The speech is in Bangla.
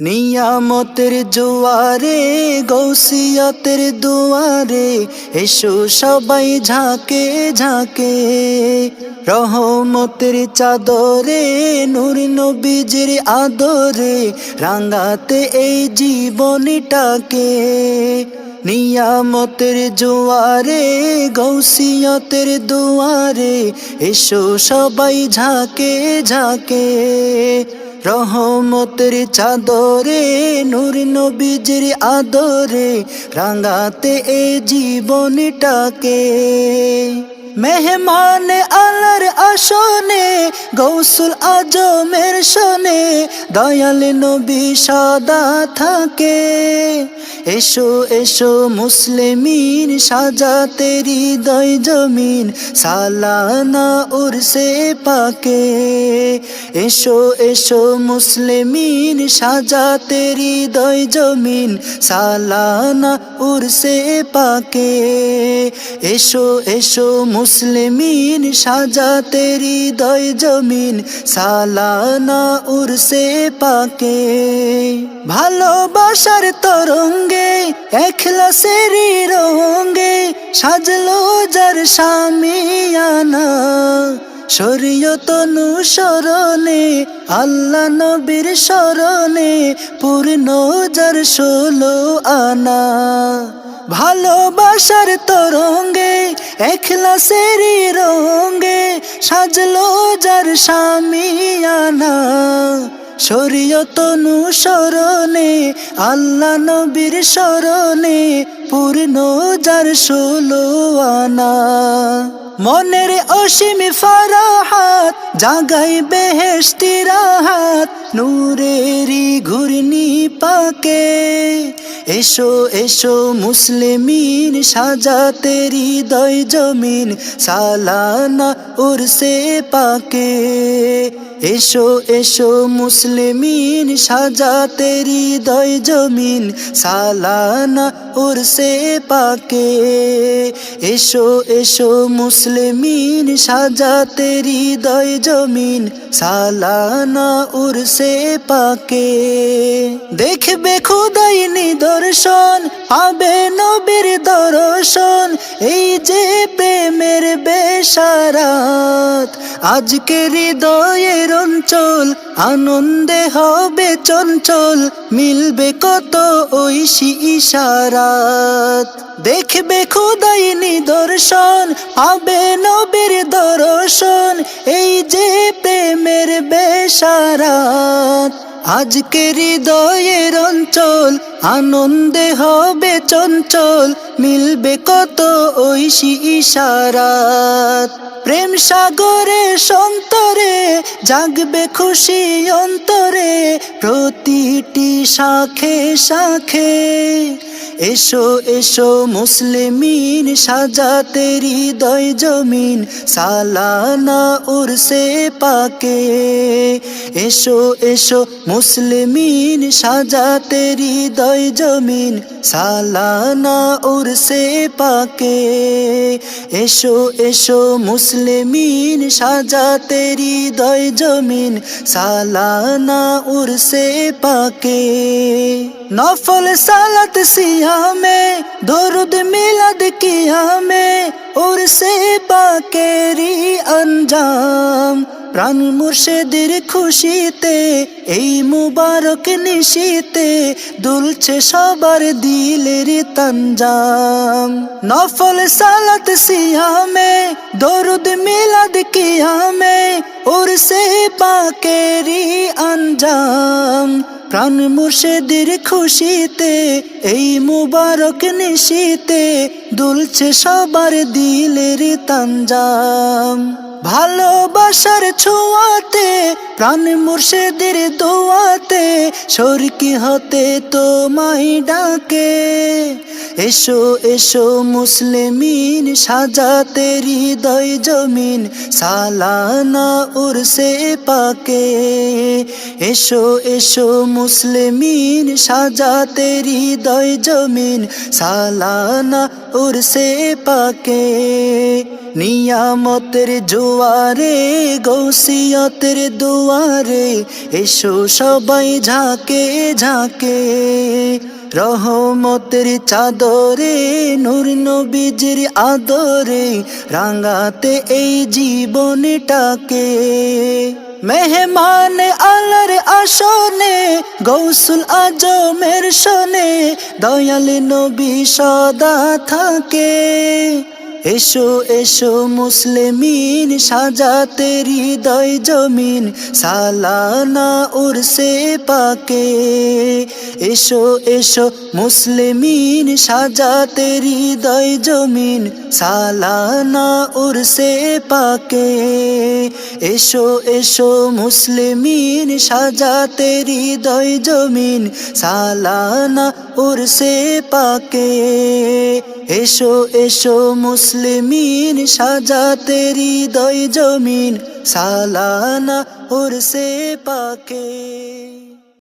নিয়ামতের জোয়ারে, গৌসিয়তের দুয়ারে, এসো সবাই ঝাঁকে ঝাঁকে। রহমতের চাদরে, নূর নবীজির আদরে রাঙ্গাতে এই জীবনটাকে। নিয়ামতের জোয়ারে, গৌসিয়তের দুয়ারে, এসো সবাই ঝাঁকে ঝাঁকে। রহমতের চাদরে নূর নবীজির আদরে রাঙাতে এ জীবনটাকে। মেহমান আলার আসনে, গৌসুল আজমের শোনে দয়াল নবী সদা থাকে। এসো এসো মুসলিমিন সাজাতে হৃদয় জমিন, সালানা উরসে পাকে। এসো এসো মুসলিমিন সাজাতে হৃদয় জমিন, সালানা উরসে পাকে। এসো এসো মুসলিমিন সাজাতে হৃদয় জমিন, সালানা উরসে পাকে। ভালোবাসার তরঙ্গে, এখলাসের রঙ্গে সাজলো যার স্বামীয়ানা শরীয়ত অনুসরণে, আল্লাহ নবীর স্মরণে পূর্ণ যার ষোলো আনা। ভালোবাসার তরঙ্গে একলা সেরি রঙ্গে সাজলো যার স্বামীয়ানা শরীয়ত অনুসরণে আল্লাহ নবীর স্মরণে পূর্ণ যার ষোলো আনা। মনের অসীম ফারাহাত, জাগাই বেহেস্তি রাহাত নূরেরি ঘূর্ণি পাকে। এসো এসো মুসলিমিন সাজাতে হৃদয় জমিন, সালানা উরসে পাকে। এসো এসো মুসলিমিন, সাজাতে হৃদয় জমিন, সালানা উরসে পাকে। এসো এসো মুসলিমিন, সাজাতে হৃদয় জমিন, সালানা উরসে পাকে। দেখবে খুদাই নিদর্শন, পাবে নবীর দর্শন, এই যে প্রেমের বেসারাত আজকে হৃদয়ের অঞ্চল, আনন্দে হবে চঞ্চল, মিলবে কত ঐশী ইশারাত। দেখবে খোদাই নিদর্শন, পাবে নবীর দর্শন, এই যে প্রেমের বেসারাত আজকে হৃদয়ের অঞ্চল, আনন্দে হবে চঞ্চল, মিলবে কত ঐশী ইশারাত। প্রেম সাগরে সন্তরে, জাগবে খুশি অন্তরে, প্রতিটি শাখে শাখে। এসো এসো মুসলিমিন, সাজাতে হৃদয় জমিন, সালানা উরসে পাকে। এসো এসো মুসলিমিন সাজাতে হৃদয় জমিন, সালানা উরসে পাকে। এসো এসো মুসলিমিন সাজাতে হৃদয় জমিন, সালানা উরসে পাকে। নফল সালাত সিয়ামে, দরুদ মিলাদ কিয়ামে উরসে পাকেরি আঞ্জাম। প্রাণ মুর্শেদের খুশিতে, এই মুবারক নিশিতে দুলছে সবার দিলের তঞ্জাম। নফল সালাত সিয়ামে, দরুদ মিলাদ কিয়ামে উরসে পাকেরি আঞ্জাম। প্রাণ মুর্শেদের খুশিতে, এই মুবারক নিশিতে দুলছে সবার দিলের তঞ্জাম। ভালোবাসার ছোঁয়াতে প্রাণ মুর্শেদের দোয়াতে সরকি হতে তোমায় ডাকে। এসো এসো মুসলিমিন, সাজাতে হৃদয় জমিন, সালানা উরসে পাকে। এসো এসো মুসলিমিন, সাজাতে হৃদয় জমিন, সালানা উরসে পাকে। নিয়ামতের জোয়ারে, গৌসিয়তের দুয়ারে এসো সবাই ঝাঁকে ঝাঁকে। রহমতের চাদরে, নূর নবীজির আদরে রাঙাতে এই জীবনটাকে। মেহমান আলার আসনে, গৌসুল আজমের শোনে দয়াল নবী সদা থাকে। এসো এসো মুসলিমিন, সাজাতে হৃদয় জমিন, সালানা উরসে পাকে এসো এসো মুসলিমিন, সাজাতে হৃদয় জমিন, সালানা উরসে পাকে এসো এসো মুসলিমিন, সাজাতে হৃদয় জমিন, সালানা উরসে পাকে এসো এসো মুসলিমিন সাজাতে হৃদয় জমিন সালানা উরসে পাকে।